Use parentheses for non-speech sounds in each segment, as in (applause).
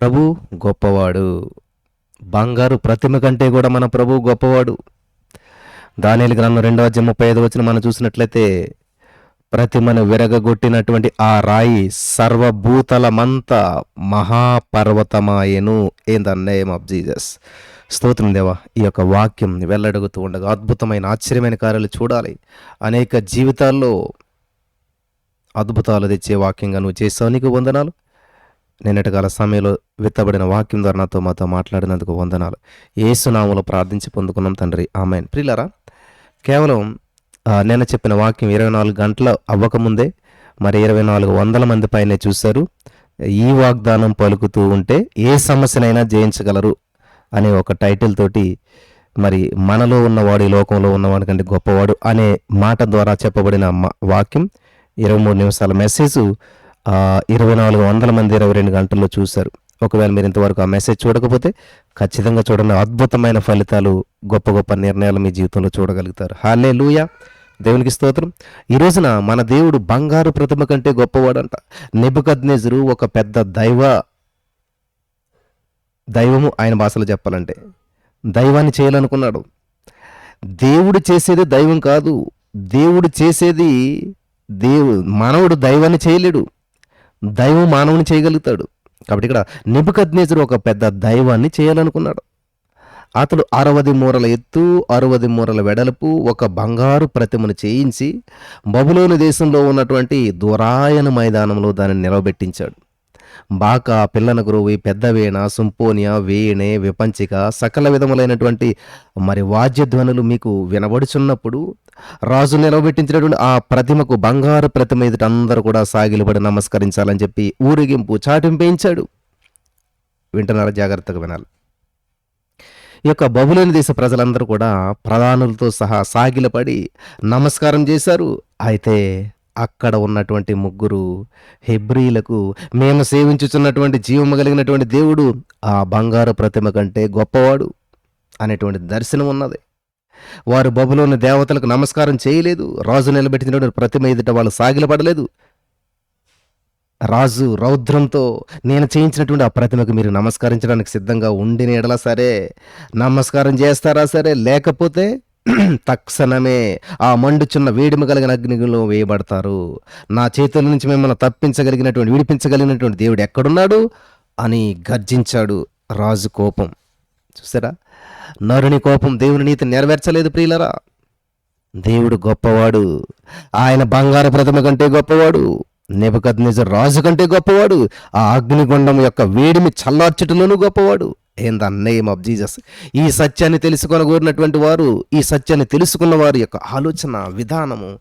ప్రభు గొప్పవాడు. బంగారు ప్రతిమ కంటే కూడా మన ప్రభు గొప్పవాడు. దానిలు గ్రంథం రెండవ అధ్యాయం ముప్పై ఐదు వచ్చిన మనం చూసినట్లయితే ప్రతిమను విరగగొట్టినటువంటి ఆ రాయి సర్వభూతలమంతా మహాపర్వతమాయను in the name of Jesus స్తోత్రం దేవా ఈ యొక్క వాక్యం వెల్లడగుతూ ఉండగా అద్భుతమైన ఆశ్చర్యమైన కార్యాలు చూడాలి. అనేక జీవితాల్లో అద్భుతాలు తెచ్చే వాక్యంగా నువ్వు చేసావు నీకు వందనాలు. నిన్నటి కాల సమయంలో విత్తబడిన వాక్యం ద్వారా నాతో మాతో మాట్లాడినందుకు వందనాలు. ఏసునామలో ప్రార్థించి పొందుకున్నాం తండ్రి. ఆమెన్. ప్రిలరా కేవలం నేను నిన్న చెప్పిన వాక్యం ఇరవై నాలుగు గంటలు అవ్వకముందే మరి ఇరవై నాలుగు వందల మంది పైనే చూశారు. ఈ వాగ్దానం పలుకుతూ ఉంటే ఏ సమస్యనైనా జయించగలరు అనే ఒక టైటిల్ తోటి మరి మనలో ఉన్నవాడు ఈ లోకంలో ఉన్నవాడి కంటే గొప్పవాడు అనే మాట ద్వారా చెప్పబడిన మ- వాక్యం. ఇరవై మూడు నిమిషాల మెసేజ్ ఇరవై నాలుగు వందల మంది ఇరవై రెండు గంటల్లో చూశారు. ఒకవేళ మీరు ఇంతవరకు ఆ మెసేజ్ చూడకపోతే ఖచ్చితంగా చూడండి. అద్భుతమైన ఫలితాలు గొప్ప గొప్ప నిర్ణయాలు మీ జీవితంలో చూడగలుగుతారు. హాలే లూయా దేవునికి స్తోత్రం. ఈ రోజున మన దేవుడు బంగారు ప్రతిమ కంటే గొప్పవాడంట. నెబుకద్నెజరు ఒక పెద్ద దైవ దైవము ఆయన భాషలో చెప్పాలంటే. దైవాన్ని చేయాలనుకున్నాడు. దేవుడు చేసేది దైవం కాదు. దేవుడు చేసేది దేవు మానవుడు దైవాన్ని చేయలేడు. దైవం మానవుని చేయగలుగుతాడు. కాబట్టి ఇక్కడ నిబుకద్నేజరు ఒక పెద్ద దైవాన్ని చేయాలనుకున్నాడు. అతడు అరవది మూరల ఎత్తు అరవది మూరల వెడల్పు ఒక బంగారు ప్రతిమను చేయించి బబులోని దేశంలో ఉన్నటువంటి దురాయన మైదానంలో దానిని నిలబెట్టించాడు బాక పిల్లన గురువి పెద్ద వీణ సుంపోనియా వీణే విపంచిక సకల విధములైనటువంటి మరి వాద్యధ్వనులు మీకు వినబడుచున్నప్పుడు రాజు నిలవబెట్టించినటువంటి ఆ ప్రతిమకు బంగారు ప్రతిమ ఎదుట అందరూ కూడా సాగిలబడి నమస్కరించాలని చెప్పి ఊరేగింపు చాటింపేయించాడు వింటున్నారా? జాగ్రత్తగా వినాలి. ఈ యొక్క బహులేని దేశ ప్రజలందరూ కూడా ప్రధానులతో సహా సాగిలపడి నమస్కారం చేశారు. అయితే అక్కడ ఉన్నటువంటి ముగ్గురు హెబ్రీలకు మేము సేవించుచున్నటువంటి జీవము కలిగినటువంటి దేవుడు ఆ బంగారు ప్రతిమ కంటే గొప్పవాడు అనేటువంటి దర్శనం ఉన్నది. వారు బబులోని దేవతలకు నమస్కారం చేయలేదు. రాజు నిలబెట్టినటువంటి ప్రతిమ ఎదుట వాళ్ళు సాగిలపడలేదు. రాజు రౌద్రంతో నేను చేయించినటువంటి ఆ ప్రతిమకు మీరు నమస్కరించడానికి సిద్ధంగా ఉండిన ఎడలా సరే నమస్కారం చేస్తారా సరే లేకపోతే (clears throat) తక్షణమే ఆ మండుచున్న వేడిమ కలిగిన అగ్నిలో వేయబడతారు. నా చేతుల నుంచి మిమ్మల్ని తప్పించగలిగినటువంటి విడిపించగలిగినటువంటి దేవుడు ఎక్కడున్నాడు? అని గర్జించాడు రాజు కోపం. చూసారా? నరుని కోపం దేవుని నీతి నెరవేర్చలేదు ప్రియులరా. దేవుడు గొప్పవాడు. ఆయన బంగారు ప్రతిమ కంటే గొప్పవాడు. నిజ రాజు కంటే గొప్పవాడు. ఆ అగ్నిగుండం యొక్క వేడిమి చల్లార్చటలోనూ గొప్పవాడు. In the name of Jesus ఈ సత్యాన్ని తెలుసుకొనగోరినటువంటి వారు ఈ సత్యాన్ని తెలుసుకున్న వారి యొక్క ఆలోచన విధానము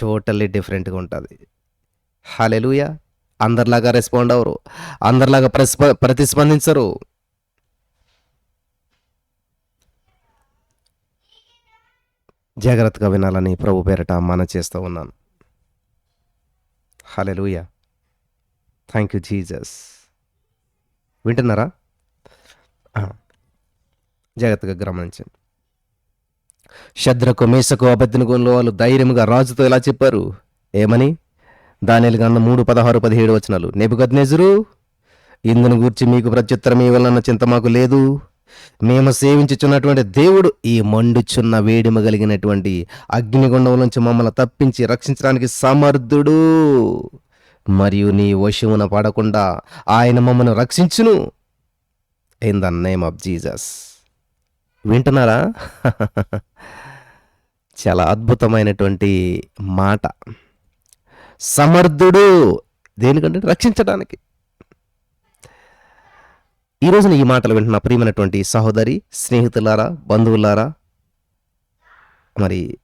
టోటల్లీ డిఫరెంట్గా ఉంటుంది. హాలెలుయ అందరిలాగా రెస్పాండ్ అవరు. అందరిలాగా ప్రస్ప ప్రతిస్పందించరు. జాగ్రత్తగా వినాలని ప్రభు పేరట మన చేస్తూ ఉన్నాను. హలెలుయ థ్యాంక్ యూ జీజస్ వింటున్నారా? జాగ్రత్తగా గమనించండి. శద్రకు మేసకు అబద్ధినగోన్లో వాళ్ళు ధైర్యంగా రాజుతో ఇలా చెప్పారు? ఏమని? దానిలు గన్న మూడు పదహారు పదిహేడు వచనాలు. నెబుకద్నెజరు ఇందును గూర్చి మీకు ప్రత్యుత్తరం ఇవ్వాలన్న చింత మాకు లేదు. మేము సేవించుచున్నటువంటి దేవుడు ఈ మండుచున్న వేడిమ కలిగినటువంటి అగ్నిగుండం నుంచి మమ్మల్ని తప్పించి రక్షించడానికి సమర్థుడు. మరియు నీ వశమున పడకుండా ఆయన మమ్మల్ని రక్షించును. In the name of Jesus వింటున్నారా? చాలా అద్భుతమైనటువంటి మాట. సమర్థుడు దేనికంటే రక్షించడానికి. ఈ రోజున ఈ మాటలు వింటున్న ప్రియమైనటువంటి సహోదరి స్నేహితులారా బంధువులారా మరి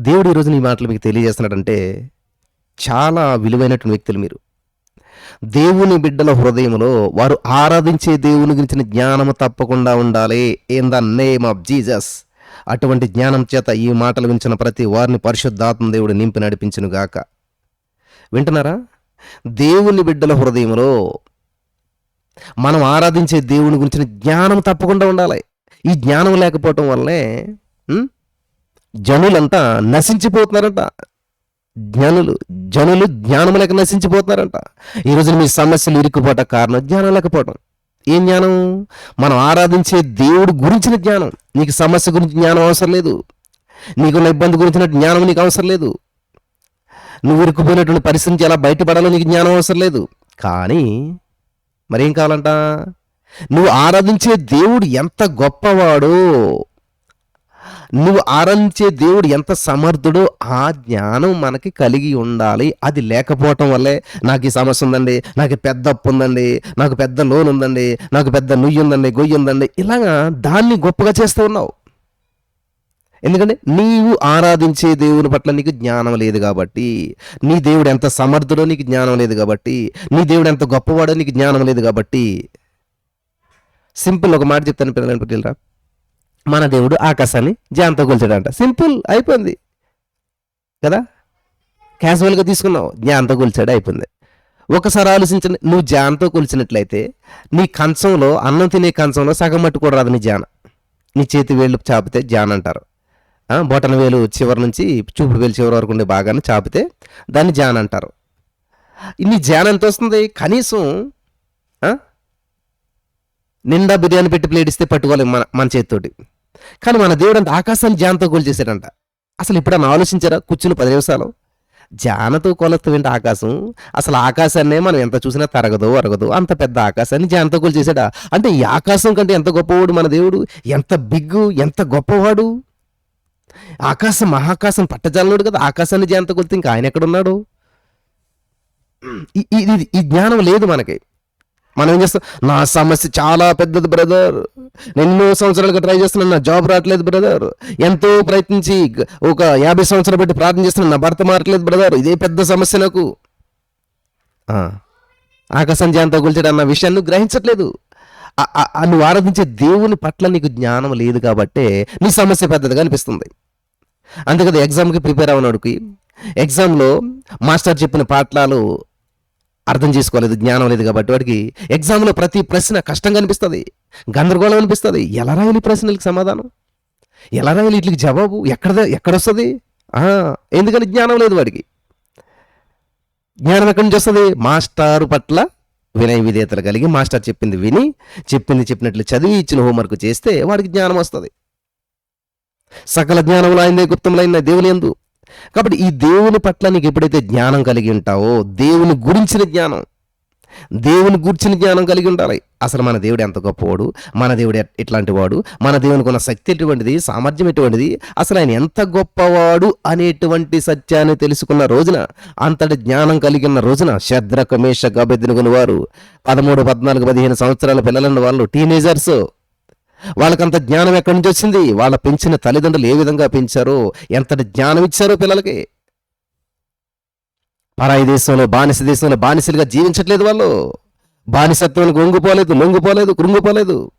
దేవుడు ఈ రోజున ఈ మాటలు మీకు తెలియజేస్తున్నాడంటే చాలా విలువైనటువంటి వ్యక్తులు మీరు. దేవుని బిడ్డల హృదయంలో వారు ఆరాధించే దేవుని గురించిన జ్ఞానము తప్పకుండా ఉండాలి. In the name of Jesus అటువంటి జ్ఞానం చేత ఈ మాటలు వించిన ప్రతి వారిని పరిశుద్ధాత్మ దేవుడు నింపి నడిపించును గాక. వింటున్నారా? దేవుని బిడ్డల హృదయంలో మనం ఆరాధించే దేవుని గురించిన జ్ఞానం తప్పకుండా ఉండాలి. ఈ జ్ఞానం లేకపోవటం వల్లే జనులంతా నశించిపోతున్నారంట. జ్ఞానులు జనులు జ్ఞానం లేక నశించిపోతున్నారంట. ఈరోజు మీ సమస్యలు ఇరుక్కుపోవటం కారణం జ్ఞానం లేకపోవడం ఏం జ్ఞానం మనం ఆరాధించే దేవుడు గురించిన జ్ఞానం నీకు సమస్య గురించి జ్ఞానం అవసరం లేదు. నీకున్న ఇబ్బంది గురించిన జ్ఞానం నీకు అవసరం లేదు. నువ్వు ఇరుక్కుపోయినటువంటి పరిస్థితి నుంచి ఎలా బయటపడాలో నీకు జ్ఞానం అవసరం లేదు. కానీ మరేం కావాలంట? నువ్వు ఆరాధించే దేవుడు ఎంత గొప్పవాడో నువ్వు ఆరాధించే దేవుడు ఎంత సమర్థుడో ఆ జ్ఞానం మనకి కలిగి ఉండాలి. అది లేకపోవటం వల్లే నాకు ఈ సమస్య ఉందండి నాకు పెద్ద అప్పు ఉందండి నాకు పెద్ద లోన్ ఉందండి నాకు పెద్ద నుయ్యి ఉందండి గొయ్యి ఉందండి. ఇలాగా దాన్ని గొప్పగా చేస్తూ ఉన్నావు. ఎందుకంటే నీవు ఆరాధించే దేవుని పట్ల నీకు జ్ఞానం లేదు కాబట్టి నీ దేవుడు ఎంత సమర్థుడో నీకు జ్ఞానం లేదు కాబట్టి నీ దేవుడు ఎంత గొప్పవాడో నీకు జ్ఞానం లేదు కాబట్టి సింపుల్ ఒక మాట చెప్తాను పిల్లలు పిల్లరా. మన దేవుడు ఆకాశాన్ని జాంతో కొలిచాడంట. సింపుల్ అయిపోయింది. కదా? క్యాజువల్గా తీసుకున్నావు జ్ఞానంతో కొలిచాడు అయిపోయింది. ఒకసారి ఆలోచించండి నువ్వు జ్ఞానంతో కొలిచినట్లయితే నీ కంచంలో అన్నం తినే కంచంలో సగం మట్టు కూడా రాదు నీ జాన. నీ చేతి వేళ్ళు చాపితే జాన్ అంటారు. బొటన వేలు చివరి నుంచి చూపుడు వేలు చివరి వరకు ఉండే భాగాన్ని చాపితే దాన్ని జ్ఞానం అంటారు. నీ జ్ఞానం ఎంత వస్తుంది? కనీసం నిండా బిర్యానీ పెట్టి ప్లేట్ ఇస్తే పట్టుకోలేము మన మన చేతితోటి. కానీ మన దేవుడు అంత ఆకాశాన్ని జానతో కొలిచేసాడంట అసలు ఎప్పుడన్నా ఆలోచించారా? కూర్చుని పది నిమిషాలు జానతో కొలస్తావేంటి ఆకాశం అసలు ఆకాశాన్నే మనం ఎంత చూసినా తరగదు అరగదు. అంత పెద్ద ఆకాశాన్ని జానతో కొలిచేసాడా అంటే ఈ ఆకాశం కంటే ఎంత గొప్పవాడు మన దేవుడు? ఎంత బిగ్గు ఎంత గొప్పవాడు? ఆకాశం మహాకాశం పట్టజాలనుడు కదా. ఆకాశాన్ని జానతో కొలితే ఇంకా ఆయన ఎక్కడున్నాడు? ఉన్నాడు ఇది- ఈ జ్ఞానం లేదు మనకి. మనం ఏం చేస్తాం నా సమస్య చాలా పెద్దది బ్రదర్ నేను ఎన్నో సంవత్సరాలుగా ట్రై చేస్తున్నాను నా జాబ్ రావట్లేదు బ్రదర్ ఎంతో ప్రయత్నించి ఒక యాభై సంవత్సరాలు పెట్టి ప్రార్థన చేస్తున్నాను నా భర్త మారట్లేదు బ్రదర్ ఇదే పెద్ద సమస్య నాకు. ఆకాశం జాంతో కూల్చాడు అన్న విషయాన్ని నువ్వు గ్రహించట్లేదు. నువ్వు ఆరాధించే దేవుని పట్ల నీకు జ్ఞానం లేదు కాబట్టే నీ సమస్య పెద్దదిగా అనిపిస్తుంది. అంతే కదా ఎగ్జామ్కి ప్రిపేర్ అవ్వనాడుకి ఎగ్జామ్లో మాస్టర్ చెప్పిన పాఠాలు అర్థం చేసుకోలేదు జ్ఞానం లేదు కాబట్టి వాడికి ఎగ్జామ్లో ప్రతి ప్రశ్న కష్టంగా అనిపిస్తుంది గందరగోళం అనిపిస్తుంది. ఎలా రాయాలి ప్రశ్నలకు సమాధానం? ఎలా రాయాలి వీటికి జవాబు? ఎక్కడ ఎక్కడొస్తుంది ఎందుకని జ్ఞానం లేదు వాడికి? జ్ఞానం ఎక్కడి నుంచి వస్తుంది? మాస్టారు పట్ల వినయ విధేయతలు కలిగి మాస్టర్ చెప్పింది విని చెప్పింది చెప్పినట్లు చదివి ఇచ్చిన హోంవర్క్ చేస్తే వాడికి జ్ఞానం వస్తుంది. సకల జ్ఞానములు ఆయనే గుప్తములైన దేవుని ఎందు. కాబట్టి ఈ దేవుని పట్ల నీకు ఎప్పుడైతే జ్ఞానం కలిగి ఉంటావో దేవుని గురించిన జ్ఞానం దేవుని గురించిన జ్ఞానం కలిగి ఉండాలి. అసలు మన దేవుడు ఎంత గొప్పవాడు మన దేవుడు ఎట్లాంటి వాడు మన దేవునికి ఉన్న శక్తి ఎటువంటిది సామర్థ్యం ఎటువంటిది అసలు ఆయన ఎంత గొప్పవాడు అనేటువంటి సత్యాన్ని తెలుసుకున్న రోజున అంతటి జ్ఞానం కలిగిన రోజున శద్రకమేష గబెదినుకుని వారు పదమూడు పద్నాలుగు పదిహేను సంవత్సరాల పిల్లలను వాళ్ళు టీనేజర్స్ వాళ్ళకంత జ్ఞానం ఎక్కడి నుంచి వచ్చింది? వాళ్ళ పెంచిన తల్లిదండ్రులు ఏ విధంగా పెంచారో? ఎంతటి జ్ఞానం ఇచ్చారో పిల్లలకి? పరాయి దేశంలో బానిస దేశంలో బానిసలుగా జీవించట్లేదు వాళ్ళు. బానిసత్వానికి వంగిపోలేదు లొంగిపోలేదు కృంగిపోలేదు.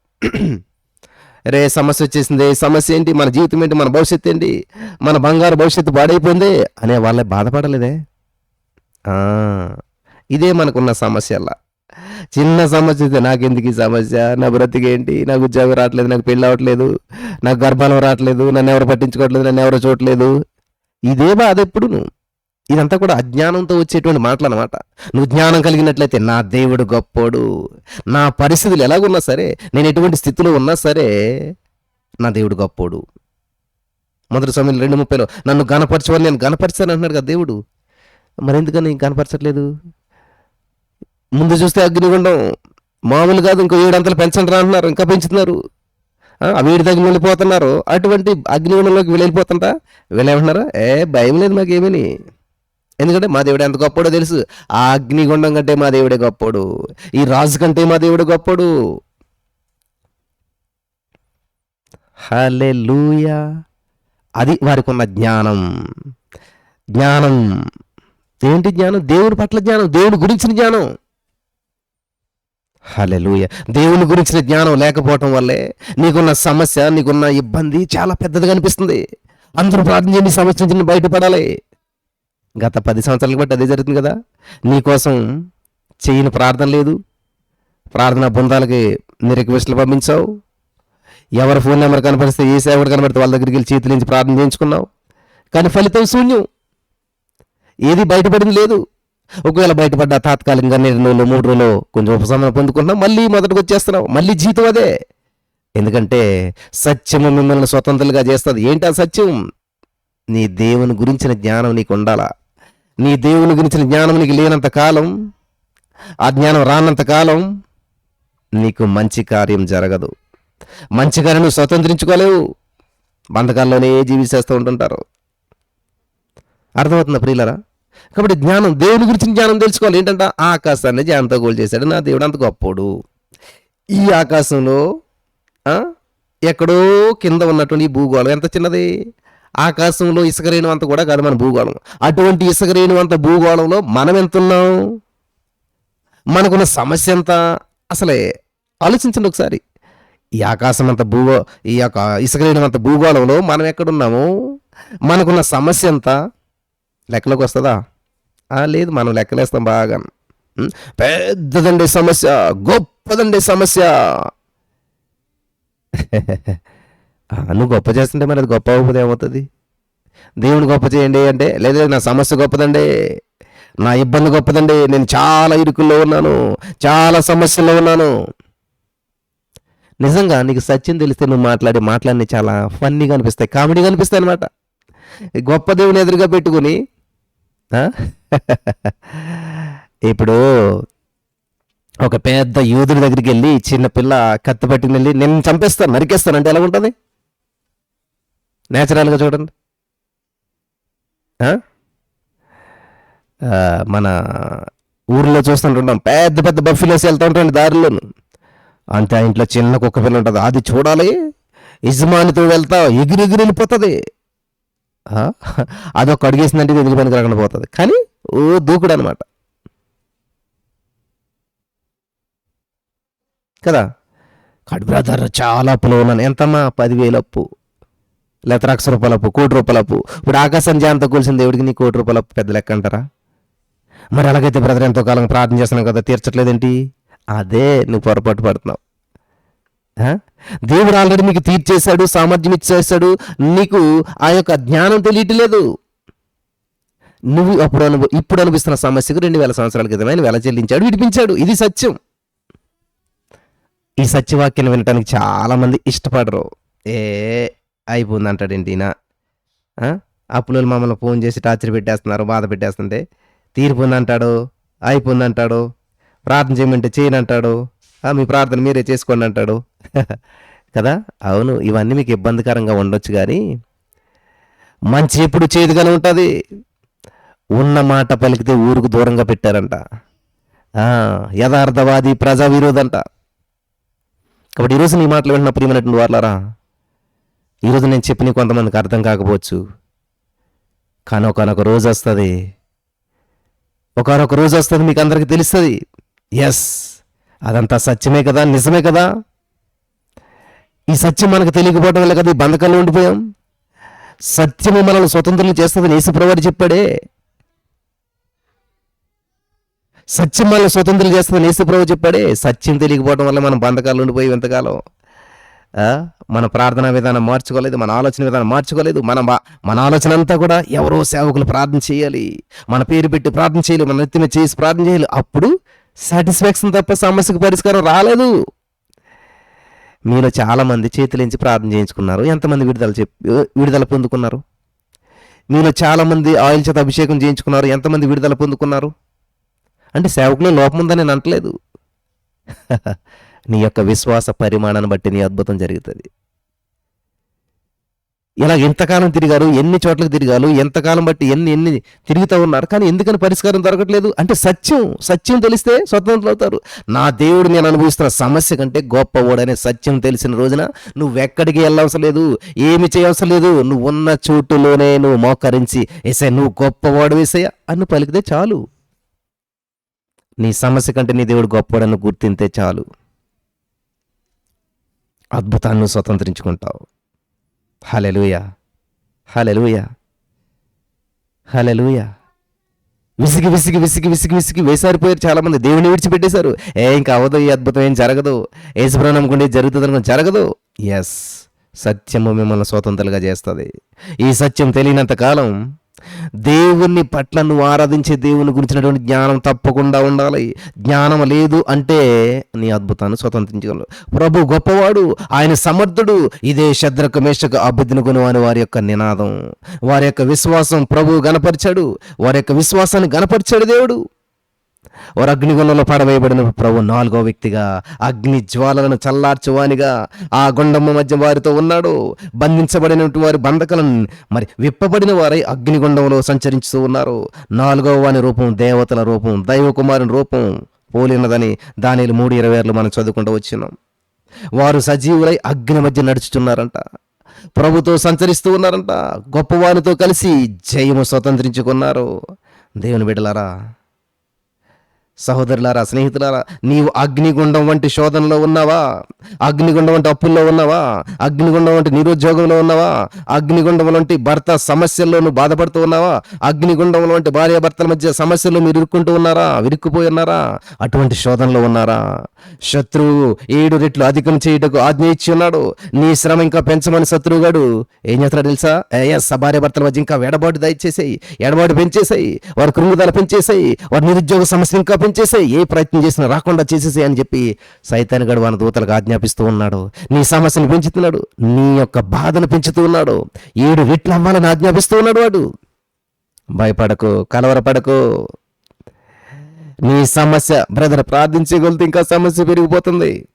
రే సమస్య వచ్చేసింది. సమస్య ఏంటి? మన జీవితం ఏంటి? మన భవిష్యత్తు ఏంటి? మన బంగారు భవిష్యత్తు పాడైపోయింది? అనే వాళ్ళే బాధపడలేదే. ఆ, ఇదే మనకున్న సమస్య అలా చిన్న సమస్య అయితే నాకెందుకు ఈ సమస్య? నా బ్రతికేంటి నాకు ఉద్యోగం రావట్లేదు నాకు పెళ్ళి అవ్వట్లేదు నాకు గర్భాలం రావట్లేదు నన్ను ఎవరు పట్టించుకోవట్లేదు నన్ను ఎవరు చూడట్లేదు. ఇదే బాధ ఎప్పుడు నువ్వు ఇదంతా కూడా అజ్ఞానంతో వచ్చేటువంటి మాటలు అనమాట నువ్వు జ్ఞానం కలిగినట్లయితే నా దేవుడు గొప్పోడు. నా పరిస్థితులు ఎలాగున్నా సరే నేను ఎటువంటి స్థితిలో ఉన్నా సరే నా దేవుడు గొప్పోడు. మొదటి సమయంలో రెండు ముప్పైలో నన్ను గనపరచవని నేను గనపరిచాను అంటున్నాడు కదా దేవుడు. మరి ఎందుకని కనపరచట్లేదు ముందు చూస్తే అగ్నిగుండం మామూలు కాదు ఇంకో ఏడంతలు పెంచండి రా అంటున్నారు ఇంకా పెంచుతున్నారు. ఆ, వేడి తగిలి వెళ్ళిపోతున్నారు అటువంటి అగ్నిగుండంలోకి వీళ్ళు వెళ్ళిపోతుంటా వీళ్ళేమంటున్నారా? ఏ భయం లేదు మాకేమని ఎందుకంటే మా దేవుడు ఎంత గొప్పడో తెలుసు. ఆ అగ్నిగుండం కంటే మా దేవుడే గొప్పడు. ఈ రాజు కంటే మా దేవుడు గొప్పడు. హలే లూయా అది వారికి ఉన్న జ్ఞానం. జ్ఞానం. ఏంటి జ్ఞానం? దేవుడి పట్ల జ్ఞానం. దేవుడి గురించిన జ్ఞానం. హలెలూయ దేవుని గురించిన జ్ఞానం లేకపోవటం వల్లే నీకున్న సమస్య నీకున్న ఇబ్బంది చాలా పెద్దదిగా అనిపిస్తుంది. అందరూ ప్రార్థన చేయండి సమస్య నుంచి బయటపడాలి. గత పది సంవత్సరాలకు బట్టి అదే జరుగుతుంది కదా. నీకోసం చేయని ప్రార్థన లేదు. ప్రార్థన బృందాలకి నీ రిక్వెస్ట్లు పంపించావు. ఎవరి ఫోన్ నెంబర్ కనపడిస్తే ఏ సేవడు కనపడితే వాళ్ళ దగ్గరికి వెళ్ళి చేతిలించి ప్రార్థన చేయించుకున్నావు. కానీ ఫలితం శూన్యం. ఏది బయటపడింది లేదు. ఒకవేళ బయటపడ్డ తాత్కాలికంగా రెండు రోజులు మూడు రోజులు కొంచెం ఉపశమనం పొందుకుంటున్నాం. మళ్ళీ మొదటికి వచ్చేస్తున్నాం. మళ్ళీ జీతం అదే. ఎందుకంటే సత్యము మిమ్మల్ని స్వతంత్రులుగా చేస్తుంది. ఏంటి ఆ సత్యం? నీ దేవుని గురించిన జ్ఞానం నీకు ఉండాలా? నీ దేవుని గురించిన జ్ఞానం నీకు లేనంత కాలం ఆ జ్ఞానం రానంత కాలం నీకు మంచి కార్యం జరగదు. మంచి కార్యం నువ్వు స్వతంత్రించుకోలేవు. బంధకాల్లోనే జీవిస్తూ ఉంటుంటారు. అర్థమవుతుందా ప్రియులరా? కాబట్టి జ్ఞానం దేవుని గురించి జ్ఞానం తెలుసుకోవాలి. ఏంటంటే ఆ ఆకాశాన్ని జ్ఞానంతో గోల్ చేశాడు. నా దేవుడు అంత గొప్పోడు. ఈ ఆకాశంలో ఎక్కడో కింద ఉన్నటువంటి భూగోళం ఎంత చిన్నది? ఆకాశంలో ఇసుక రేణు అంత కూడా కాదు మన భూగోళం. అటువంటి ఇసుక రేణు అంత భూగోళంలో మనం ఎంత ఉన్నాం? మనకున్న సమస్య ఎంత? అసలే ఆలోచించండి ఒకసారి. ఈ ఆకాశం అంత భూగో ఈ యొక్క ఇసుక రేణు అంత భూగోళంలో మనం ఎక్కడున్నాము మనకున్న సమస్య ఎంత? లెక్కలోకి వస్తుందా? లేదు మనం లెక్కలేస్తాం బాగా. పెద్దదండి సమస్య గొప్పదండి సమస్య. (laughs) నువ్వు గొప్ప చేస్తుంటే మరి అది గొప్ప అవుతుంది ఏమవుతుంది? దేవుని గొప్ప చేయండి అంటే లేదా నా సమస్య గొప్పదండి. నా ఇబ్బంది గొప్పదండి. నేను చాలా ఇరుకుల్లో ఉన్నాను. చాలా సమస్యల్లో ఉన్నాను. నిజంగా నీకు సత్యం తెలిస్తే నువ్వు మాట్లాడే మాట్లాడిని చాలా ఫన్నీగా అనిపిస్తాయి కామెడీగా అనిపిస్తాయి అనమాట గొప్ప దేవుని ఎదురుగా పెట్టుకుని ఇప్పుడు ఒక పెద్ద యూదుడి దగ్గరికి వెళ్ళి చిన్న పిల్ల కత్తి పట్టుకుని వెళ్ళి నేను చంపేస్తాను నరికేస్తాను. అంటే ఎలా ఉంటుంది? నేచురల్గా చూడండి. మన ఊర్లో చూస్తుంటుంటాం పెద్ద పెద్ద బఫీలోసి వెళ్తూ ఉంటాండి దారిలోను. అంటే ఆ ఇంట్లో చిన్న కుక్క పిల్ల ఉంటుంది అది చూడాలి యజమానితో వెళ్తా ఎగిరి ఎగిరి వెళ్ళిపోతుంది అదొక అడిగేసిందంటే ఎందుకు ఎదురు పనికి రాకుండా పోతుంది. కానీ ఓ దూకుడు అనమాట కదా? కడు బ్రదర్ చాలా అప్పులు ఉన్నాను. ఎంతమ్మా? పదివేలు అప్పు. లేకపోతే లక్ష రూపాయల అప్పు కోటి రూపాయల అప్పు. ఇప్పుడు ఆకాశం జాంతో కూల్సిన దేవుడికి నీ కోటి రూపాయల అప్పు పెద్ద లెక్క అంటారా? మరి అలాగైతే బ్రదర్ ఎంతో కాలం ప్రార్థన చేస్తున్నావు కదా తీర్చట్లేదేంటి? అదే నువ్వు పొరపాటు పడుతున్నావు. దేవుడు ఆల్రెడీ మీకు తీర్చేశాడు సామర్థ్యం ఇచ్చేశాడు. నీకు ఆ యొక్క జ్ఞానం తెలియట్లేదు. నువ్వు అప్పుడు అనుభవ ఇప్పుడు అనిపిస్తున్న సమస్యకు రెండు వేల సంవత్సరాల క్రితం ఆయన వెల చెల్లించాడు విడిపించాడు. ఇది సత్యం. ఈ సత్యవాక్యాన్ని వినటానికి చాలామంది ఇష్టపడరు. ఏ అయిపోయింది అంటాడేంటి ఈయన? అప్పులు మమ్మల్ని ఫోన్ చేసి టార్చర్ పెట్టేస్తున్నారు బాధ పెట్టేస్తుంటే తీరిపోయింది అంటాడు అయిపోయింది అంటాడు ప్రార్థన చేయమంటే చేయనంటాడు మీ ప్రార్థన మీరే చేసుకోండి అంటాడు. (laughs) కదా? అవును ఇవన్నీ మీకు ఇబ్బందికరంగా ఉండొచ్చు కానీ మంచి ఎప్పుడు చేదుగానే ఉంటుంది. ఉన్న మాట పలికితే ఊరుకు దూరంగా పెట్టారంట. యథార్థవాది ప్రజా విరోధంట. కాబట్టి ఈరోజు నీ మాటలు వింటున్న ప్రియమైనటువంటి వాళ్ళరా ఈరోజు నేను చెప్పిన కొంతమందికి అర్థం కాకపోవచ్చు. కానీ ఒకనొక రోజు వస్తుంది. ఒకనొక రోజు వస్తుంది మీకు అందరికీ తెలుస్తుంది. ఎస్ అదంతా సత్యమే కదా నిజమే కదా? ఈ సత్యం మనకు తెలియకపోవడం వల్ల కదా ఈ బంధకంలో ఉండిపోయాం? సత్యము మనల్ని స్వతంత్రం చేస్తుందని యేసుప్రవారు చెప్పాడే. సత్యం మనల్ని స్వతంత్రం చేస్తుందని యేసుప్రభు చెప్పాడే. సత్యం తెలియకపోవడం వల్ల మనం బంధకాలు ఉండిపోయి ఇంతకాలం. మన ప్రార్థనా విధానం మార్చుకోలేదు మన ఆలోచన విధానం మార్చుకోలేదు. మన మన ఆలోచన అంతా కూడా ఎవరో సేవకులు ప్రార్థన చేయాలి. మన పేరు పెట్టి ప్రార్థన చేయాలి మన నెత్తిన చేసి ప్రార్థన చేయాలి. అప్పుడు సాటిస్ఫాక్షన్ తప్ప సమస్యకు పరిష్కారం రాలేదు. మీలో చాలామంది మంది ప్రార్థన చేయించుకున్నారు. ఎంతమంది విడుదల చెప్ విడుదల పొందుకున్నారు? మీలో చాలామంది ఆయిల్ చేత అభిషేకం చేయించుకున్నారు. ఎంతమంది విడుదల పొందుకున్నారు? అంటే సేవకులో లోపం ఉందని నేను అంటలేదు. (laughs) నీ యొక్క విశ్వాస పరిమాణాన్ని బట్టి నీ అద్భుతం జరుగుతుంది. ఇలా ఎంతకాలం తిరిగారు ఎన్ని చోట్లకు తిరిగారు ఎంతకాలం బట్టి ఎన్ని ఎన్ని తిరుగుతూ ఉన్నారు కానీ ఎందుకని పరిష్కారం దొరకట్లేదు? అంటే సత్యం సత్యం తెలిస్తే స్వతంత్రం అవుతారు. నా దేవుడు నేను అనుభవిస్తున్న సమస్య కంటే గొప్పవాడనే సత్యం తెలిసిన రోజున నువ్వు ఎక్కడికి వెళ్ళవసరం లేదు ఏమి చేయవసరం లేదు నువ్వు ఉన్న చోటులోనే నువ్వు మోకరించి ఎసే నువ్వు గొప్పవాడు వేసయ్య అని పలికితే చాలు. నీ సమస్య కంటే నీ దేవుడు గొప్పవాడని గుర్తింతే చాలు. అద్భుతాన్ని స్వతంత్రించుకుంటావు. హలెలుయ హలెలుయ హలెలుయ విసిగి విసిగి విసిగి విసిగి విసిగి వేసారిపోయారు చాలా మంది దేవుని విడిచిపెట్టేశారు. ఏ ఇంకా అవ్వదు ఈ అద్భుతం ఏం జరగదు. ఏసుప్రాణం నమ్ముకుంటే జరుగుతుంది అనుకుని జరగదు. ఎస్ సత్యము మిమ్మల్ని స్వతంత్రులుగా చేస్తుంది. ఈ సత్యం తెలియనంత కాలం దేవుని పట్ల నువ్వు ఆరాధించే దేవుని గురించినటువంటి జ్ఞానం తప్పకుండా ఉండాలి. జ్ఞానం లేదు అంటే నీ అద్భుతాన్ని స్వతంత్రించగలవు. ప్రభు గొప్పవాడు ఆయన సమర్థుడు ఇదే శద్రక మేషక అభ్యర్థిని అని వారి యొక్క నినాదం. వారి యొక్క విశ్వాసం ప్రభు గనపరిచాడు. వారి యొక్క విశ్వాసాన్ని గనపరిచాడు దేవుడు. వారు అగ్నిగుండంలో పడవేయబడిన ప్రభు నాలుగో వ్యక్తిగా అగ్ని జ్వాలలను చల్లార్చువానిగా ఆ గుండమ్మ మధ్య వారితో ఉన్నాడు. బంధించబడినటువంటి వారి బంధకలను మరి విప్పబడిన వారై అగ్నిగుండంలో సంచరిస్తూ ఉన్నారు. నాలుగవ వాని రూపం దేవతల రూపం దైవకుమారుని రూపం. పోలినదని దానిలో మూడు ఇరవై ఆరులు మనం చదువుకుంటూ వచ్చినాం. వారు సజీవులై అగ్ని మధ్య నడుచుతున్నారంట ప్రభుతో సంచరిస్తూ ఉన్నారంట. గొప్పవారితో కలిసి జయము స్వతంత్రించుకున్నారు. దేవుని బిడ్డలారా సహోదరులారా స్నేహితులారా నీవు అగ్నిగుండం వంటి శోధనలో ఉన్నావా? అగ్నిగుండం వంటి అప్పుల్లో ఉన్నావా? అగ్నిగుండం వంటి నిరుద్యోగంలో ఉన్నావా? అగ్నిగుండం వంటి భర్త సమస్యల్లో నువ్వు బాధపడుతూ ఉన్నావా? అగ్నిగుండం వంటి భార్య భర్తల మధ్య సమస్యలు మీరు ఇరుక్కుంటూ ఉన్నారా? విరుక్కుపోయి ఉన్నారా? అటువంటి శోధనలో ఉన్నారా? శత్రువు ఏడు రెట్లు అధికం చేయుటకు ఆజ్ఞ ఇచ్చి ఉన్నాడు. నీ శ్రమ ఇంకా పెంచమని శత్రువుగాడు. ఏం చేస్తాడు తెలుసా? ఎస్ భార్య భర్తల మధ్య ఇంకా ఎడబాటు దయచేసాయి. ఎడబాటు పెంచేసాయి. వారి కృంగుదల పెంచేసాయి. వారి నిరుద్యోగ సమస్య ఇంకా పెంచేసాయి ఏ ప్రయత్నం చేసినా రాకుండా చేసేసే అని చెప్పి సైతాన్ గడు దూతలకు ఆజ్ఞాపిస్తూ ఉన్నాడు. నీ సమస్యను పెంచుతున్నాడు. నీ యొక్క బాధను పెంచుతూ ఉన్నాడు. ఏడు రెట్లు అవ్వాలని ఆజ్ఞాపిస్తూ ఉన్నాడు వాడు. భయపడకు కలవరపడకు. నీ సమస్య బ్రదర్ ప్రార్థించే కొలితే ఇంకా సమస్య పెరిగిపోతుంది.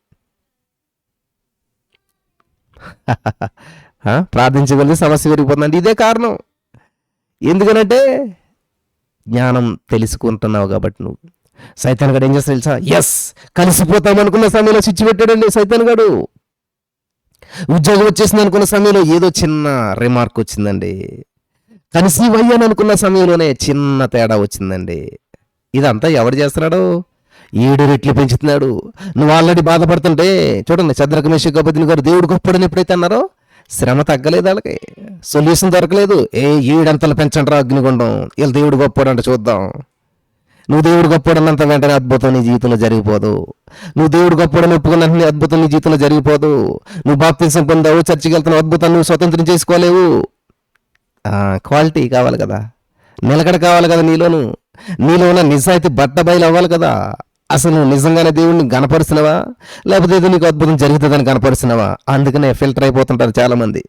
(laughs) ప్రార్థించగలిగితే ప్రార్థించే కొలితే సమస్య పెరిగిపోతుంది ఇదే కారణం. ఎందుకనంటే జ్ఞానం తెలుసుకుంటున్నావు కాబట్టి నువ్వు. సైతాన్ గడు ఏం చేస్తా తెలుసా? ఎస్ కలిసిపోతాం అనుకున్న సమయంలో స్విచ్ పెట్టాడండి సైతాన్ గడు ఉద్యోగం వచ్చేసింది అనుకున్న సమయంలో ఏదో చిన్న రిమార్క్ వచ్చిందండి. కలిసి అయ్యాను అనుకున్న సమయంలోనే చిన్న తేడా వచ్చిందండి. ఇదంతా ఎవరు చేస్తున్నాడు? ఏడు రెట్లు పెంచుతున్నాడు. నువ్వు ఆల్రెడీ బాధపడుతుంటే చూడండి చంద్రకమేష్ గోపతిని గారు దేవుడు గొప్పడని ఎప్పుడైతే అన్నారో శ్రమ తగ్గలేదు వాళ్ళకి. సొల్యూషన్ దొరకలేదు. ఏ ఏడంతలు పెంచండి రా అగ్నిగుండం. వీళ్ళు దేవుడు గొప్పడు అంటే చూద్దాం. నువ్వు దేవుడు గొప్పడన్నంత వెంటనే అద్భుతం నీ జీవితంలో జరిగిపోదు. నువ్వు దేవుడు గొప్పడని ఒప్పుకున్న అద్భుతం నీ జీవితంలో జరిగిపోదు. నువ్వు బాప్తిసం పొందావు చర్చికి వెళ్తున్న అద్భుతం నువ్వు స్వతంత్రం చేసుకోలేవు. క్వాలిటీ కావాలి కదా. నిలకడ కావాలి కదా నీలోను. నీలో ఉన్న నిజాయితీ బట్ట బయలు అవ్వాలి కదా. అసలు నువ్వు నిజంగానే దేవుడిని గనపరుస్తున్నావా లేకపోతే ఏదో నీకు అద్భుతం జరుగుతుందని కనపరుస్తున్నావా అందుకనే ఫిల్టర్ అయిపోతుంటారు చాలామంది.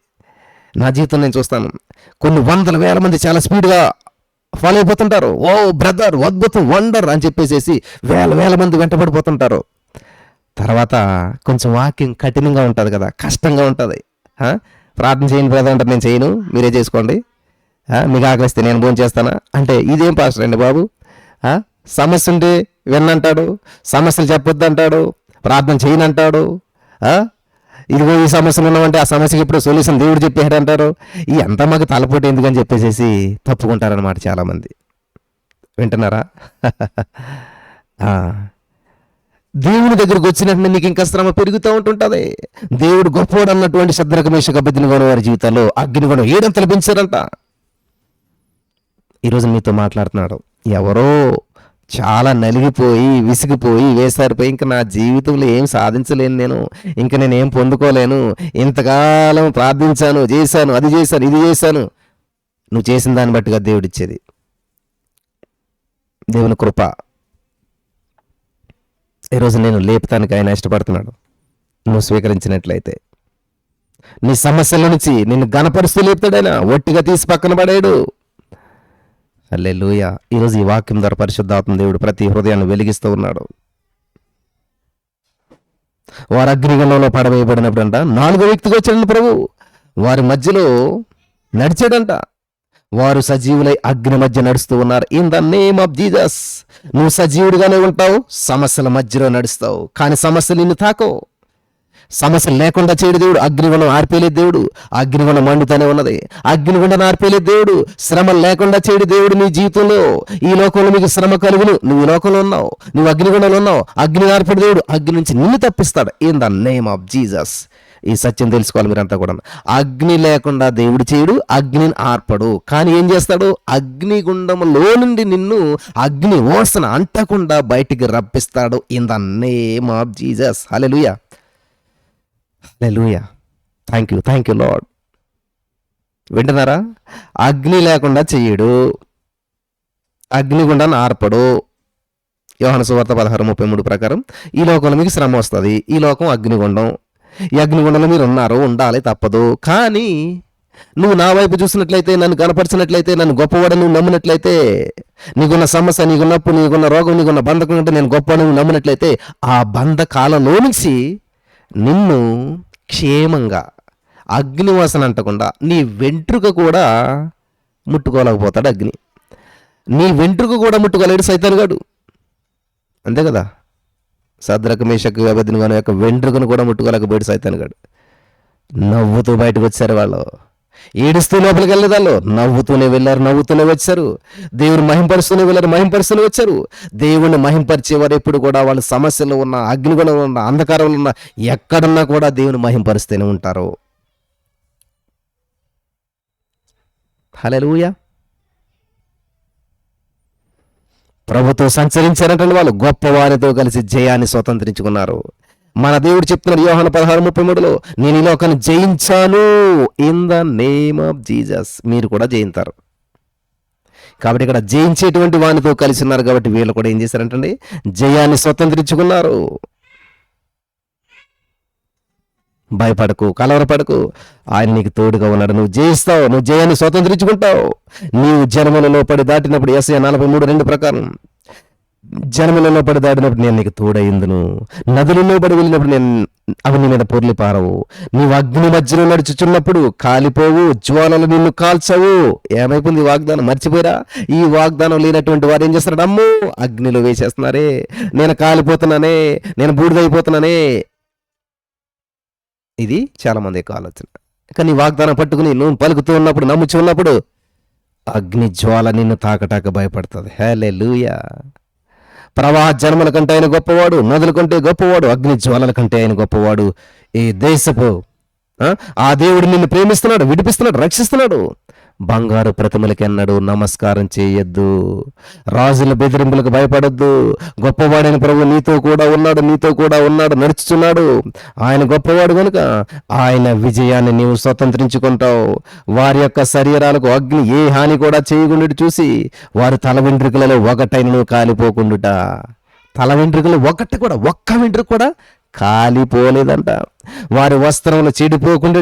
నా జీవితం నేను చూస్తాను. కొన్ని వందల వేల మంది చాలా స్పీడ్గా ఫాలో అయిపోతుంటారు. ఓ బ్రదర్ అద్భుతం వండర్ అని చెప్పేసేసి వేల వేల మంది వెంటబడిపోతుంటారు. తర్వాత కొంచెం వాకింగ్ కఠినంగా ఉంటుంది కదా కష్టంగా ఉంటుంది. ప్రార్థన చేయండి బ్రదర్ అంటే నేను చేయను మీరే చేసుకోండి. మీకు ఆకలిస్తే నేను భోజనం చేస్తానా? అంటే ఇదేం పాస్టర్ అండి బాబు? సమస్య ఉంటే విన్నంటాడు సమస్యలు చెప్పొద్దు అంటాడు. ప్రార్థన చేయనంటాడు ఇదిగో ఈ సమస్యలు ఉన్నామంటే ఆ సమస్యకి ఇప్పుడు సొల్యూషన్ దేవుడు చెప్పాడు అంటారు. ఈ అంతా మాకు తలపోటు ఎందుకని చెప్పేసేసి తప్పుకుంటారనమాట చాలామంది. వింటున్నారా? (laughs) దేవుడి దేవుని దగ్గరకు వచ్చినట్టు నీకు ఇంకా శ్రమ పెరుగుతూ ఉంటుంటుంది. దేవుడు గొప్పవాడు అన్నటువంటి శద్రకమేష గబ్బిదిని వారి జీవితాల్లో అగ్ని ఏడంతలు పెంచారంట ఈరోజు మీతో మాట్లాడుతున్నాడు. ఎవరో చాలా నలిగిపోయి విసిగిపోయి వేసారిపోయి ఇంకా నా జీవితంలో ఏం సాధించలేను నేను. ఇంకా నేను ఏం పొందుకోలేను. ఇంతకాలం ప్రార్థించాను చేశాను అది చేశాను ఇది చేశాను. నువ్వు చేసిన దాన్ని బట్టిగా దేవుడిచ్చేది దేవుని కృప. ఈరోజు నేను లేపుతానికి ఆయన ఇష్టపడుతున్నాడు. నువ్వు స్వీకరించినట్లయితే. నీ సమస్యల నుంచి నిన్ను గణపరుస్తూ లేపుతాడైనా ఒట్టిగా తీసి పక్కన పడాడు అల్లే లూయ ఈరోజు ఈ వాక్యం ద్వారా పరిశుద్ధాత్మ దేవుడు ప్రతి హృదయాన్ని వెలిగిస్తూ ఉన్నాడు. వారు అగ్నిగండంలో పడవేయబడినప్పుడు అంట నాలుగో వ్యక్తికి వచ్చాడు ప్రభు. వారి మధ్యలో నడిచాడంట. వారు సజీవులై అగ్ని మధ్య నడుస్తూ ఉన్నారు. In the name of Jesus నువ్వు సజీవుడిగానే ఉంటావు సమస్యల మధ్యలో నడుస్తావు. కానీ సమస్యలు నిన్ను తాకవు. సమస్య లేకుండా చేయడు దేవుడు. అగ్నిగుణం ఆర్పేలేదు దేవుడు. అగ్నిగుణం మండుతూనే ఉన్నది. అగ్నిగుండం ఆర్పేలేదు దేవుడు. శ్రమ లేకుండా చేయడు దేవుడు నీ జీవితంలో. ఈ లోకంలో మీకు శ్రమ కలుగును. నువ్వు ఈ లోకంలో ఉన్నావు. నువ్వు అగ్నిగుణంలో ఉన్నావు. అగ్ని ఆర్పడు దేవుడు. అగ్ని నుంచి నిన్ను తప్పిస్తాడు. In the name of Jesus ఈ సత్యం తెలుసుకోవాలి మీరంతా కూడా. అగ్ని లేకుండా దేవుడు చేయడు. అగ్నిని ఆర్పడు. కానీ ఏం చేస్తాడు? అగ్నిగుండంలో నుండి నిన్ను అగ్ని ఓసన అంటకుండా బయటికి రప్పిస్తాడు. In the name of Jesus hallelujah hallelujah thank you thank you Lord వింటున్నారా? అగ్ని లేకుండా చెయ్యడు. అగ్నిగుండాన్ని ఆర్పడు యోహన సువార్త పదహారు ముప్పై మూడు ప్రకారం ఈ లోకంలో మీకు శ్రమ వస్తుంది ఈ లోకం అగ్నిగుండం. ఈ అగ్నిగుండంలో మీరు ఉన్నారు ఉండాలి తప్పదు. కానీ నువ్వు నా వైపు చూసినట్లయితే నన్ను కనపరిచినట్లయితే నన్ను గొప్పవాడని నువ్వు నమ్మినట్లయితే నీకున్న సమస్య నీకున్నప్పుడు నీకున్న రోగం నీకున్న బంధకం అంటే నేను గొప్పవాడని నువ్వు నమ్మినట్లయితే ఆ బంధకాలలో నుంచి నిన్ను క్షేమంగా అగ్నివాసన అంటకుండా నీ వెంట్రుక కూడా ముట్టుకోలేకపోతాడు అగ్ని. నీ వెంట్రుక కూడా ముట్టుకోలేడు సైతానుగాడు అంతే కదా? సద్రక మేషకు కానీ యొక్క వెంట్రుకను కూడా ముట్టుకోలేకపోయాడు సైతానుగాడు నవ్వుతూ బయటకు వచ్చారు వాళ్ళు. ఏడుస్తూ లోపలికి వెళ్ళలేదు నవ్వుతూనే వెళ్ళారు నవ్వుతూనే వచ్చారు. దేవుని మహింపరుస్తూనే వెళ్ళారు మహింపరుస్తూనే వచ్చారు. దేవుణ్ణి మహింపరిచేవారు ఎప్పుడు కూడా వాళ్ళ సమస్యలు ఉన్న అగ్నిగుణంలో ఉన్న అంధకారంలో ఉన్న ఎక్కడున్నా కూడా దేవుని మహింపరుస్తూనే ఉంటారు. హలెలూయా ప్రభుతో సంచరించారంటే వాళ్ళు. గొప్పవారితో కలిసి జయాన్ని స్వతంత్రించుకున్నారు. మన దేవుడు చెప్తున్నాడు యోహన పదహారు ముప్పై మూడులో నేను ఈ లోకాన్ని జయించాను. In the name of Jesus మీరు కూడా జయింతారు. కాబట్టి ఇక్కడ జయించేటువంటి వానితో కలిసి ఉన్నారు కాబట్టి వీళ్ళు కూడా ఏం చేశారంటండి? జయాన్ని స్వతంత్రించుకున్నారు. భయపడకు కలవరపడకు. ఆయన నీకు తోడుగా ఉన్నాడు. నువ్వు జయిస్తావు నువ్వు జయాన్ని స్వతంత్రించుకుంటావు. నీవు జన్మలలో పడి దాటినప్పుడు ఎస్ఐ నలభై మూడు రెండు ప్రకారం జనములలో పడి దాడినప్పుడు నేను నీకు తోడయిందును. నదులలో పడి వెళ్ళినప్పుడు నేను అవి నీ మీద పొర్లి పారవు. నీవు అగ్ని మధ్యలో నడుచుచున్నప్పుడు కాలిపోవు జ్వాలలు నిన్ను కాల్చవు. ఏమైపోయింది వాగ్దానం? మర్చిపోయారా? ఈ వాగ్దానం లేనటువంటి వారు ఏం చేస్తున్నాడు అమ్ము అగ్నిలో వేసేస్తున్నారే. నేను కాలిపోతున్నానే నేను బూడిదైపోతున్నానే. ఇది చాలా మంది యొక్క ఆలోచన. కానీ వాగ్దానం పట్టుకుని నువ్వు పలుకుతూ ఉన్నప్పుడు నమ్ముచు ఉన్నప్పుడు అగ్ని జ్వాల నిన్ను తాకటాక భయపడుతుంది. హేలే లూయా ప్రవాహ జన్మల కంటే ఆయన గొప్పవాడు నదుల కంటే గొప్పవాడు అగ్ని జ్వాలల కంటే ఆయన గొప్పవాడు. ఈ దేశపు ఆ, దేవుడు నిన్ను ప్రేమిస్తున్నాడు విడిపిస్తున్నాడు రక్షిస్తున్నాడు. బంగారు ప్రతిమలకెన్నడు నమస్కారం చేయొద్దు. రాజుల బెదిరింపులకు భయపడొద్దు. గొప్పవాడైన ప్రభు నీతో కూడా ఉన్నాడు నీతో కూడా ఉన్నాడు నడుచుచున్నాడు. ఆయన గొప్పవాడు కనుక ఆయన విజయాన్ని నీవు స్వతంత్రించుకుంటావు. వారి యొక్క శరీరాలకు అగ్ని ఏ హాని కూడా చేయకుండా చూసి వారి తల వెంట్రుకలలో ఒకటైన నువ్వు కాలిపోకుండుట. తల వెంట్రుకలు ఒకటి కూడా ఒక్క వెంట్రుక కూడా కాలిపోలేదంట. వారి వస్త్రములు చెడిపోకుండా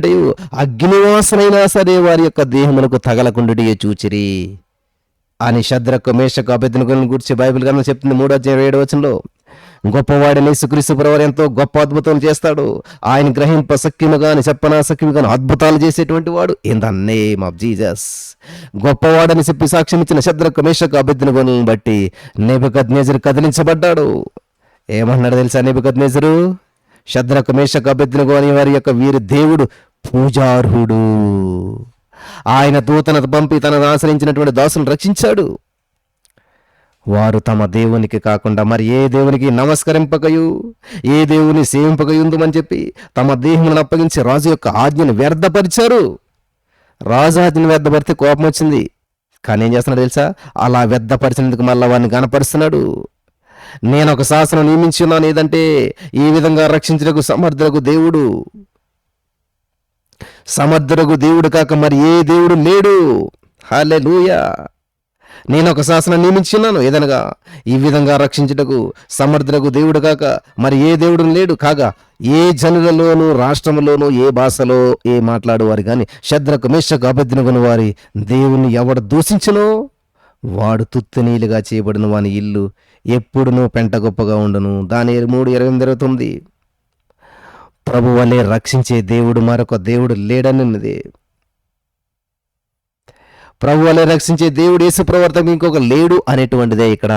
అగ్నివాసనైనా సరే వారి యొక్క దేహములకు తగలకుండుటే చూచిరి. అని శద్రకు మేషకు అభ్యర్థులను గురించి బైబిల్ గ్రంథం చెప్తుంది మూడో అధ్యాయం ఏడో వచనంలో. గొప్పవాడిని సుక్రీస్తు ప్రవర్ ఎంతో గొప్ప అద్భుతం చేస్తాడు. ఆయన గ్రహింప సఖ్యముగాని చెప్పనా సఖ్యముగాని అద్భుతాలు చేసేటువంటి వాడు in the name of Jesus గొప్పవాడని చెప్పి సాక్ష్యం ఇచ్చిన శద్రకు మేషకు అభ్యర్థిని బట్టి నెబద్ కదిలించబడ్డాడు. ఏమన్నాడు తెలుసా నెబద్ శద్రకు మేషకు అభ్యర్థిని అని వారి యొక్క వీరి దేవుడు పూజార్హుడు. ఆయన దూతన పంపి తనను ఆశ్రయించినటువంటి దాసులను రక్షించాడు. వారు తమ దేవునికి కాకుండా మరి ఏ దేవునికి నమస్కరింపకయు? ఏ దేవుని సేవింపకయుందుమని చెప్పి తమ దేహములను అప్పగించి రాజు యొక్క ఆజ్ఞను వ్యర్థపరిచారు. రాజు ఆజ్ఞను వ్యర్థపరితే కోపం వచ్చింది. కానీ ఏం చేస్తున్నాడు తెలుసా? అలా వ్యర్థపరిచినందుకు మళ్ళా వారిని గనపరుస్తున్నాడు. నేను ఒక శాసనం నియమించి ఉన్నాను ఏదంటే ఈ విధంగా రక్షించడానికి సమర్థులకు దేవుడు. సమర్థులకు దేవుడు కాక మరి ఏ దేవుడు లేడు. హాలే నేను ఒక శాసనం నియమించున్నాను ఏదనగా ఈ విధంగా రక్షించుటకు సమర్థులకు దేవుడు కాక మరి ఏ దేవుడు లేడు. కాగా ఏ జనులలోనూ రాష్ట్రంలోనూ ఏ భాషలో ఏ మాట్లాడేవారు కానీ శద్రకు మేషకు అభద్రగుని వారి దేవుని ఎవడు దూషించలో వాడు తుత్తనీలుగా చేయబడిన వాని ఇల్లు ఎప్పుడునూ పెంట గొప్పగా ఉండను. దాని మూడు ఇరవై ఎనిమిది ఇరవై తొమ్మిది. ప్రభు వలె రక్షించే దేవుడు మరొక దేవుడు లేడనున్నది ప్రభు వలె రక్షించే దేవుడు యేసు ప్రవర్తకు ఇంకొక లేడు అనేటువంటిదే ఇక్కడ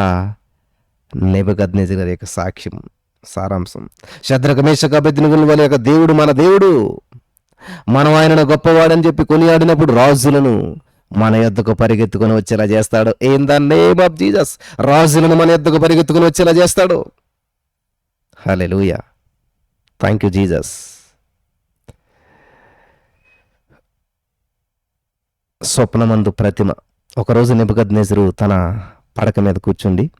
నెబద్ గారి యొక్క సాక్ష్యం సారాంశం. శత్రుకమేష కబెద్దినుగుల వల్ల యొక్క దేవుడు మన దేవుడు. మనం ఆయనను గొప్పవాడని చెప్పి కొనియాడినప్పుడు రాజులను మన ఎద్దుకు పరిగెత్తుకొని వచ్చేలా చేస్తాడు. In the name of Jesus రాజులను మన ఎద్దుకు పరిగెత్తుకొని వచ్చేలా చేస్తాడు. Hallelujah thank you Jesus స్వప్నమందు ప్రతిమ. ఒకరోజు నిబద్నేజరు తన పడక మీద కూర్చుండి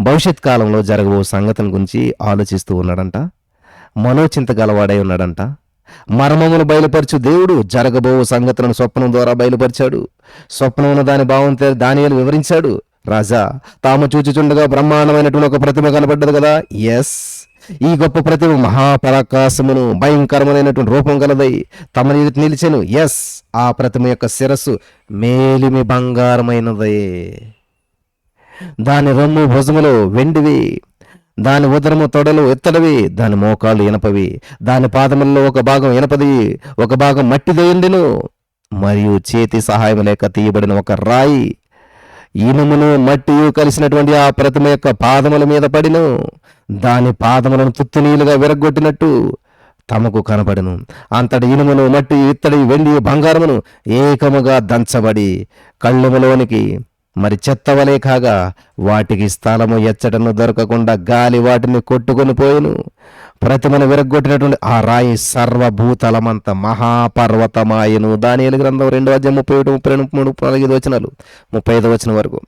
భవిష్యత్ కాలంలో జరగబో సంగతుల గురించి ఆలోచిస్తూ ఉన్నాడంట. మనోచింత గలవాడై ఉన్నాడంట. మర్మమును బయలుపరచు దేవుడు జరగబో సంగతులను స్వప్నం ద్వారా బయలుపరిచాడు. స్వప్నమును దాని భావం దానియలు వివరించాడు. రాజా తాము చూచుచుండగా బ్రహ్మాండమైనటువంటి ఒక ప్రతిమ కనబడ్డది కదా? ఎస్ ఈ గొప్ప ప్రతిమ మహాపరాకాశమును భయంకరమైనటువంటి రూపం కలదై తమ నిలిచెను. ఎస్ ఆ ప్రతిమ యొక్క శిరస్సు మేలిమి బంగారమైనదే దాని రొమ్ము భుజములో వెండివి. దాని ఉదరము తొడలు ఎత్తడవి దాని మోకాళ్ళు ఇనపవి. దాని పాదములలో ఒక భాగం ఇనపది ఒక భాగం మట్టిదయ్యుండెను మరియు చేతి సహాయం లేక తీయబడిన ఒక రాయి. ఇనుమును మట్టియు కలిసినటువంటి ఆ ప్రతిమ యొక్క పాదముల మీద పడిను. దాని పాదములను తుత్తునీలుగా విరగొట్టినట్టు తమకు కనబడును అంతటి ఇనుమును మట్టి ఇత్తడి వెండి బంగారమును ఏకముగా దంచబడి కళ్ళుములోనికి మరి చెత్తవలే కాగా వాటికి స్థలము ఎచ్చటను దొరకకుండా గాలి వాటిని కొట్టుకొని పోయిను. ప్రతిమను విరగొట్టినటువంటి ఆ రాయి సర్వభూతలమంత మహాపర్వతమాయను. దాని గ్రంథం రెండు అధ్యాయం ముప్పై ఒకటి ముప్పై రెండు ముప్పై మూడు ముప్పై నాలుగు వచనాలు. ముప్పై ఐదు వచనం వరకు.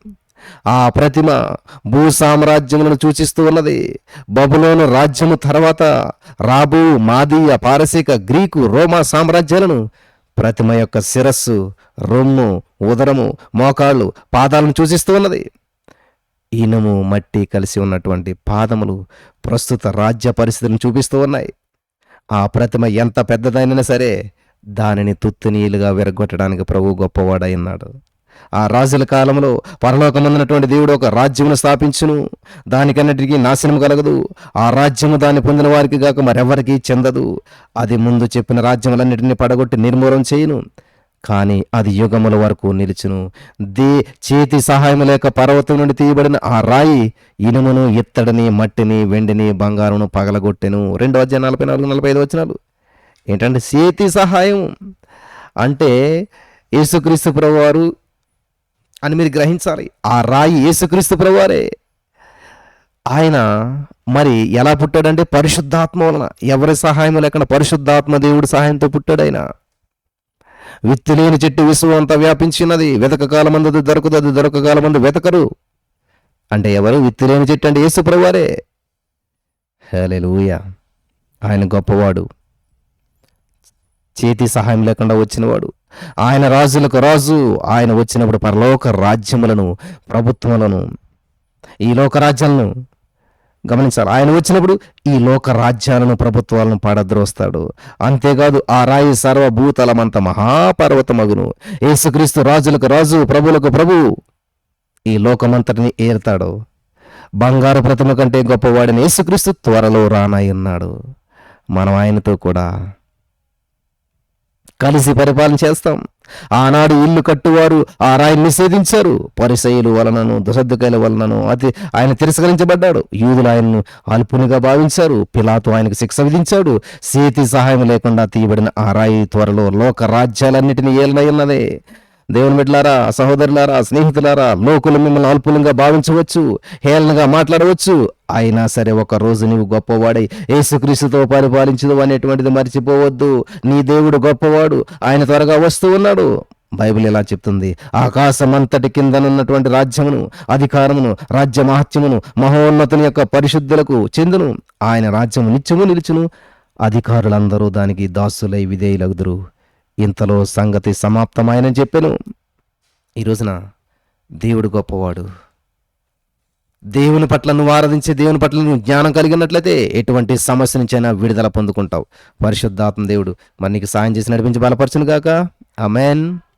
ఆ ప్రతిమ భూ సామ్రాజ్యములను సూచిస్తూ ఉన్నది. బబులోను రాజ్యము తర్వాత రాబు మాదీయ పారసీక గ్రీకు రోమా సామ్రాజ్యాలను ప్రతిమ యొక్క శిరస్సు రొమ్ము ఉదరము మోకాళ్ళు పాదాలను సూచిస్తూ ఉన్నది. ఈనము మట్టి కలిసి ఉన్నటువంటి పాదములు ప్రస్తుత రాజ్య పరిస్థితిని చూపిస్తూ ఉన్నాయి. ఆ ప్రతిమ ఎంత పెద్దదైనా సరే దానిని తుత్తునీలుగా విరగొట్టడానికి ప్రభు గొప్పవాడై ఉన్నాడు ఆ రాజుల కాలంలో పరలోకమందునటువంటి దేవుడు ఒక రాజ్యమును స్థాపించును. దానికన్నిటికీ నాశనం కలగదు. ఆ రాజ్యము దాన్ని పొందిన వారికి కాక మరెవరికి చెందదు. అది ముందు చెప్పిన రాజ్యములన్నిటిని పడగొట్టి నిర్మూలం చేయును. కానీ అది యుగముల వరకు నిలుచును. దే చేతి సహాయం లేక పర్వతం నుండి తీయబడిన ఆ రాయి ఇనుమును ఇత్తడిని మట్టిని వెండిని బంగారును పగలగొట్టెను. రెండు అధ్యాయ నలభై నాలుగు నలభై ఐదు వచ్చినాలు ఏంటంటే చేతి సహాయం అంటే యేసుక్రీస్తు ప్రభువారు అని మీరు గ్రహించాలి. ఆ రాయి యేసుక్రీస్తు ప్రభువారే. ఆయన మరి ఎలా పుట్టాడంటే పరిశుద్ధాత్మ వలన. ఎవరి సహాయం లేకుండా పరిశుద్ధాత్మ దేవుడి సహాయంతో పుట్టాడు ఆయన. విత్తులేని చెట్టు విసువు అంతా వ్యాపించినది. వెతక కాలమందు అది దొరకదు అది దొరక కాలమందు వెతకరు. అంటే ఎవరు? విత్తులేని చెట్టు అంటే యేసు ప్రభువారే. హల్లెలూయా. ఆయన గొప్పవాడు. చేతి సహాయం లేకుండా వచ్చినవాడు. ఆయన రాజులకు రాజు ఆయన వచ్చినప్పుడు పరలోక రాజ్యములను ప్రభుత్వములను ఈ లోక రాజ్యాలను గమనించాలి. ఆయన వచ్చినప్పుడు ఈ లోక రాజ్యాలను ప్రభుత్వాలను పాడద్రోస్తాడు. అంతేకాదు ఆ రాయి సర్వభూతలమంత మహాపర్వతమగును. యేసుక్రీస్తు రాజులకు రాజు ప్రభులకు ప్రభు ఈ లోకమంతటిని ఏరుతాడు. బంగారు ప్రతిమ కంటే గొప్పవాడిని యేసుక్రీస్తు త్వరలో రానయ్యున్నాడు. మనం ఆయనతో కూడా కలిసి పరిపాలన చేస్తాం. ఆనాడు ఇల్లు కట్టువారు ఆ రాయిని నిషేధించారు. పరిసయులు వలనను దుసద్దుకాయల వలనను అతి ఆయన తిరస్కరించబడ్డాడు. యూదులు ఆయనను అల్పునిగా భావించారు. పిలాతో ఆయనకు శిక్ష విధించాడు. సేతి సహాయం లేకుండా తీయబడిన ఆ రాయి త్వరలో లోక రాజ్యాలన్నిటిని ఏలనయ్యున్నదే దేవుని బిడ్డలారా సహోదరులారా స్నేహితులారా లోకులు మిమ్మల్ని అల్పులంగా భావించవచ్చు హేళనగా మాట్లాడవచ్చు. అయినా సరే ఒక రోజు నీవు గొప్పవాడై యేసుక్రీస్తుతో పరిపాలించదు అనేటువంటిది మర్చిపోవద్దు. నీ దేవుడు గొప్పవాడు ఆయన త్వరగా వస్తూ ఉన్నాడు. బైబిల్ ఎలా చెప్తుంది. ఆకాశమంతటి కిందనున్నటువంటి రాజ్యమును అధికారమును రాజ్య మహత్యమును మహోన్నతుని యొక్క పరిశుద్ధులకు చెందును. ఆయన రాజ్యము నిత్యము నిలుచును. అధికారులందరూ దానికి దాసులై విధేయులగుదురు. ఇంతలో సంగతి సమాప్తమాయనని చెప్పాను. ఈ రోజున దేవుడు గొప్పవాడు. దేవుని పట్ల నువ్వు ఆరాధించే దేవుని పట్ల నువ్వు జ్ఞానం కలిగినట్లయితే ఎటువంటి సమస్య నుంచైనా విడుదల పొందుకుంటావు. పరిశుద్ధాత్మ దేవుడు మరి నీకు సాయం చేసి నడిపించి బలపరచును గాక అమెన్